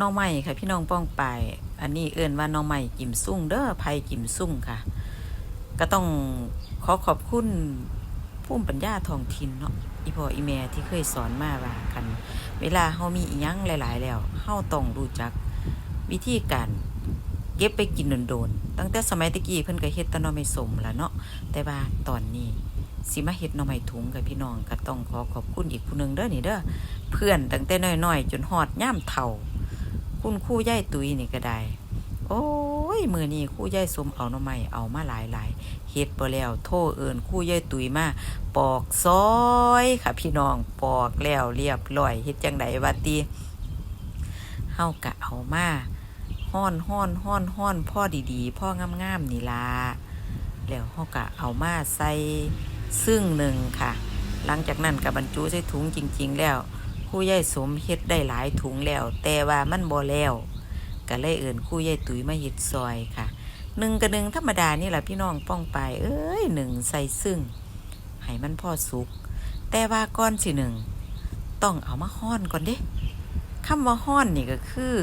น้องใหม่ค่ะ พี่น้องป้องไปายอันนี้เอิ่นว่าน้องใหม่กิมซุ่งเด้อไผ่กิมซุ่งค่ะ ก็ต้องขอขอบคุณผู้ปัญญาท้องถิ่นเนาะอีพ่ออีแม่ที่เคยสอนมาว่ากัน เวลาเฮามีอีหยังหลาย ๆ แล้วเฮาต้องรู้จักวิธีการเก็บไปกินโดนๆตั้งแต่สมัยตะกี้เพิ่นก็เฮ็ดตะนอไม่สมล้วเนาะแต่ว่าตอนนี้สิมาเฮ็ดหน่อไม้ถุงกับพี่น้องก็ต้องขอขอบคุณอีกผู้หนึงเด้อนี่เด้อเพื่อนตั้งแต่น้อยๆจนฮอดย่ามเฒ่า คุณคู่ย่ายตุยนี่ก็ได้ โอ้ยมือนี้คู่ย่ายสมเอาหน่อไม้เอามาหลายหลายเฮ็ดบ่แล้วโทษเอิญคู่ย่ายตุยมาปอกซอยค่ะพี่น้องปอกแล้วเรียบร้อยเฮ็ดจังไดว่าติเฮากะเอามาฮ้อนฮ้อนฮ้อนฮ้อนพ่อดีๆ พ่องามๆนี่ล่ะแล้วเฮากะเอามาใส่ซึ่งหนึ่งค่ะ หลังจากนั้นก็บรรจุใส่ถุงจริง ๆ แล้ว ครู่ย่ายสมเฮ็ดได้หลายถุงแล้ว แต่ว่ามันบ่แล้วก็เลยเอิ่นครู่ยายตุ๋ยมาเฮ็ดซอยค่ะหนึ่งกับหนึ่งธรรมดานี่แหละพี่น้องป้องไป เอ้ยหนึ่งใส่ซึ่งให้มันพอสุก แต่ว่าก้อนสิหนึ่งต้องเอามาห้อนก่อนเด้คำว่าห้อนนี่ก็คือ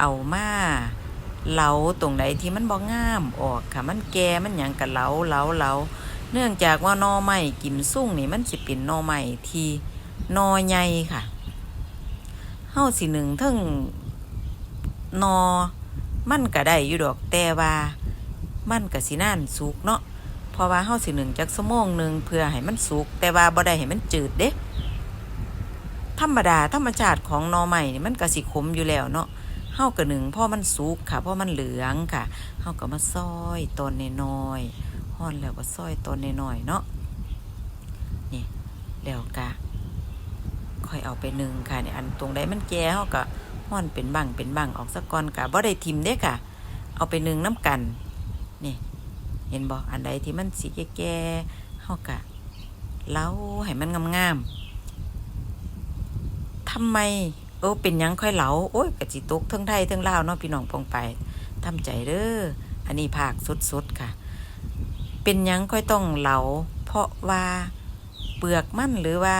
เอามาเหลาตรงไหนที่มันบ่งามออกค่ะ มันแก่มันหยังกับเหลาเหลาเหลาเนื่องจากว่าหนอไม้กิมซุ่งนี่มันสิเป็นหนอไม้ที่ นอใหญ่ค่ะเฮาสิหนึ่งทั้งนอ มันก็ได้อยู่ดอกแต่ว่ามันก็สิน่านสุกเนาะเพราะว่าเฮาสิหนึ่งจักชั่วโมงหนึ่งเพื่อให้มันสุก แต่ว่าบ่ได้ให้มันจืดเด้ธรรมดาธรรมชาติของนอใหม่นี่มันก็สิขมอยู่แล้วเนาะเฮาก็หนึ่งพอมันสุกค่ะพอมันเหลืองค่ะเฮาก็มาซอยตอนน้อยๆฮ้อนแล้วก็ซอยตอนน้อยๆเนาะนี่แล้วก็ ค่อยเอาไปนึ่งค่ะเนี่ยอันตรงใดมันแก่เฮาก็ห้อนเป็นบังเป็นบังออกสักก่อนกะบ่ได้ทิมเด้กะเอาไปนึ่งน้ำกันนี่เห็นบ่อันใดที่มันสีแก่ๆเฮากะเล้าให้มันงามๆทำไมเออเป็นยังค่อยเหลาโอ้ยกะจิตกทั้งไทยทั้งลาวเนาะพี่น้องปองไปทำใจเด้ออันนี้ภาคสดๆค่ะ เป็นยังค่อยต้องเหลา เพราะว่าเปลือกมันหรือว่า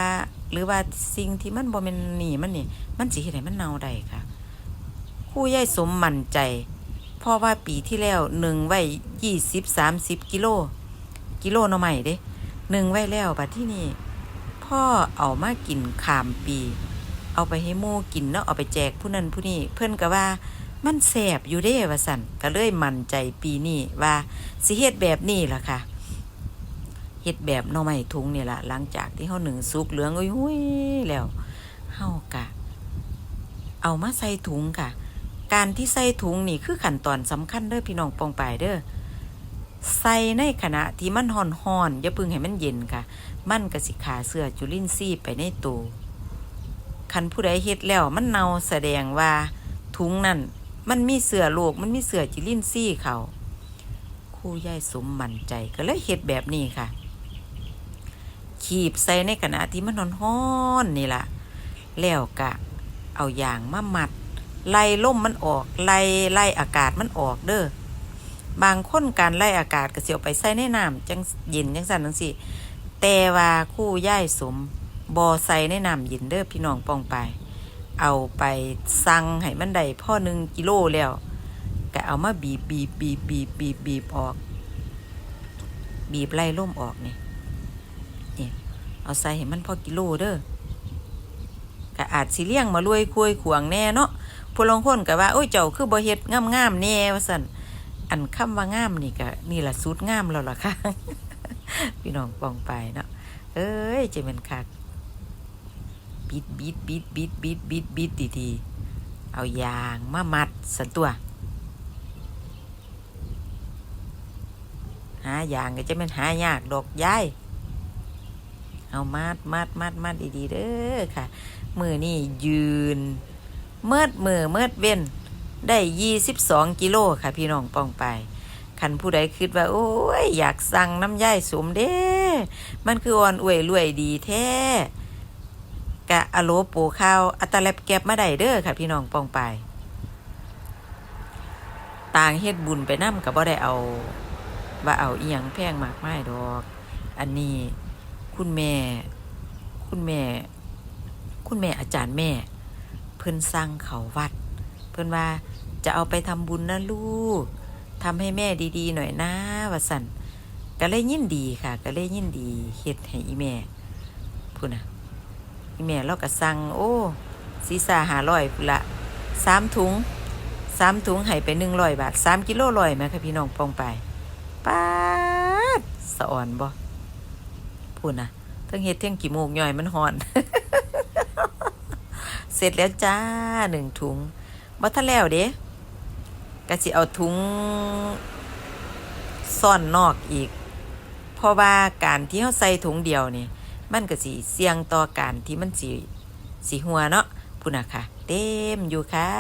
หรือว่าสิ่งที่มันบ่แม่นนี่มันนี่ มันสิเฮ็ดให้มันเน่าได้ค่ะคู่ยายสมมั่นใจ เพราะว่าปีที่แล้วหนึ่งไว้ยี่สิบสามสิบกิโล กิโลหน่อใหม่เด้หนึ่งไว้แล้วบัดที่นี่พ่อเอามากินขามปี เอาไปให้หมู่กินเนาะเอาไปแจกผู้นั้นผู้นี้เพิ่นก็ว่ามันแสบอยู่เด้ว่าสั่นก็เลยมั่นใจปีนี้ว่าสิเฮ็ดแบบนี้ล่ะค่ะ เฮ็ดแบบหน่อไม้ถุงนี่ล่ะหลังจากที่เฮาหนึ่งสุกเหลืองอุ้ยแล้วเฮากะ เอามาใส่ถุงค่ะ การที่ใส่ถุงนี่คือขั้นตอนสำคัญเด้อพี่น้องปองปายเด้อใส่ในขณะที่มันห่อนห่อนอย่าเพึ่งให้มันเย็นค่ะ มันกสิขาเสื้อจุลินทรีย์ไปในตัวคันผู้ใดเฮ็ดแล้วมันเนาแสดงว่าถุงนั่นมันมีเสื้อโลกมันมีเสื้อจุลินทรีย์เขาครู่ยายสมมั่นใจก็เลยเฮ็ดแบบนี้ค่ะ ขีบใส่ในขณะที่มันห่อนๆนี่ล่ะ แล้วกะ เอายางมามัด ไล่ล่มมันออก ไล่ไล่อากาศมันออกเด้อบางคนการไล่อากาศก็เสียวไปใส่ในน้ำจังเย็นจังสันจังสิแต่ว่าคู่ย่ายสมบอใส่ในน้ำเย็นเด้อพี่น้องปองไป เอาไปสั่งให้มันได้พ่อหนึ่งกิโลแล้วก็เอามาบีบบีบบีบบีบบีบบีบออก บีบไล่ล่มออกนี่นี่ เอาใส่ให้มันพอกิโลเด้อก็อาจสิเลี้ยงมารวยคุยขวางแน่เนาะผู้ลางคนก็ว่าโอ้ยเจ้าคือบ่เฮ็ดงามๆแน่ว่าซั่นอันคำว่างามนี่ก็นี่ล่ะสุดงามแล้วล่ะค่ะ พี่น้องปองไปเนาะเอ้ยจะเป็นคักบิดบิดบิดบิดบิดบิดบิดดีๆเอายางมามัดสันตัว หายางก็จะเป็นหายากดอกย้าย เอามัดมัดมัดมัดดีๆเด้อค่ะ มือนี่ยืน เมื่อมือเมื่อเว้นได้ยี่สิบสองกิโลค่ะ พี่น้องป้องไปคันผู้ใดคิดว่า โอ้ย อยากสั่งน้ำย่ายสมเด้มันคืออ่อนอวยรวยดีแท้กะอโลโปข้าวอัตแลบแก็บมาได้เด้อค่ะพี่น้องป้องไปต่างเฮ็ดบุญไปนำกับบ่ได้เอาว่าเอาอีหยังแพงมากไมายดอก อันนี้ คุณแม่ คุณแม่ คุณแม่อาจารย์แม่ เพิ่นสร้างเขาวัด เพิ่นว่าจะเอาไปทำบุญนะลูกทำให้แม่ดีๆ หน่อยนะว่าสันก็เลยยินดีค่ะ ก็เลยยินดีเฮ็ดให้อีแม่พูดนะอีแม่เราก็สั่งโอ้ศีซาหาร้อยพุ่นละสามถุงสามถุงให้ไปหนึ่งร้อยบาทสามกิโลร้อยไหมคะพี่น้องปองไปป้าดสะอ่อนบ่ พูดนะเทั้งเฮ็ดเทั้งกี่โมงย่อยมันหอน เสร็จแล้วจ้าหนึ่งถุงบ่ทันแล้วเด้ก็สิเอาถุงซ่อนนอกอีก เพราะว่าการที่เฮาใส่ถุงเดียวนี่ มันก็สิเสี่ยงต่อการที่มันสิสิหัวเนาะพุ่นน่ะค่ะ เต็มอยู่ค่ะ